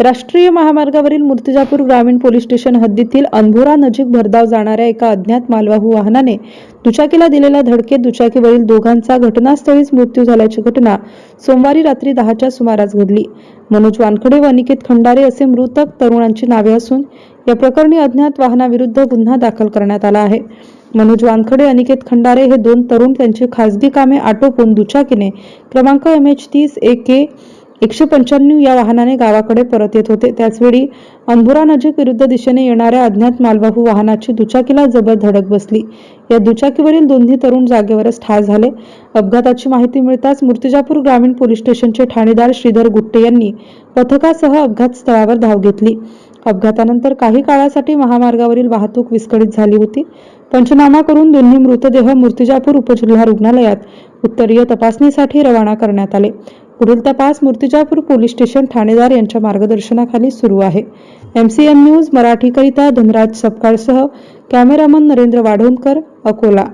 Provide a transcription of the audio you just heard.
राष्ट्रीय महामार्गावरील मूर्तिजापूर ग्रामीण पोलीस स्टेशन हद्दीतील अंभोरा नजीक भरधाव जाणाऱ्या एका अज्ञात मालवाहू वाहनाने दुचाकीला दिलेल्या धडकेत दुचाकीवरील दोघांचा घटनास्थळीच मृत्यू झाल्याची घटना सोमवारी रात्री दहाच्या सुमारास घडली. मनोज वानखडे व अनिकेत खंडारे असे मृतक तरुणांची नावे असून या प्रकरणी अज्ञात वाहनाविरुद्ध गुन्हा दाखल करण्यात आला आहे. मनोज वानखडे अनिकेत खंडारे हे दोन तरुण त्यांची खासगी कामे आटोपून दुचाकीने क्रमांक एम एच तीस ए के एकशे पंच्याण्णव या वाहनाने गावाकडे परत येत होते. त्याचवेळी अंबुरा नजीक विरुद्ध दिशेने येणाऱ्या अज्ञात मालवाहू वाहनाची दुचाकीला जबर धडक बसली. या दुचाकीवरील दोन्ही तरुण जागेवरच ठार झाले. अपघाताची माहिती मिळताच मूर्तिजापूर ग्रामीण पोलीस स्टेशनचे ठाणेदार श्रीधर गुट्टे यांनी पथकासह अपघात स्थळावर धाव घेतली. अपघातानंतर काही काळासाठी महामार्गावरील वाहतूक विस्कळीत झाली होती. पंचनामा करून दोन्ही मृतदेह मूर्तिजापूर उपजिल्हा रुग्णालयात उत्तरीय तपासणीसाठी रवाना करण्यात आले. पुढील तपास मूर्तिजापूर पोलीस स्टेशन ठाणेदार यांच्या मार्गदर्शनाखाली सुरू आहे. एम सी एन न्यूज मराठीकरिता धनराज सपकाळसह कॅमेरामन नरेंद्र वाढोणकर अकोला.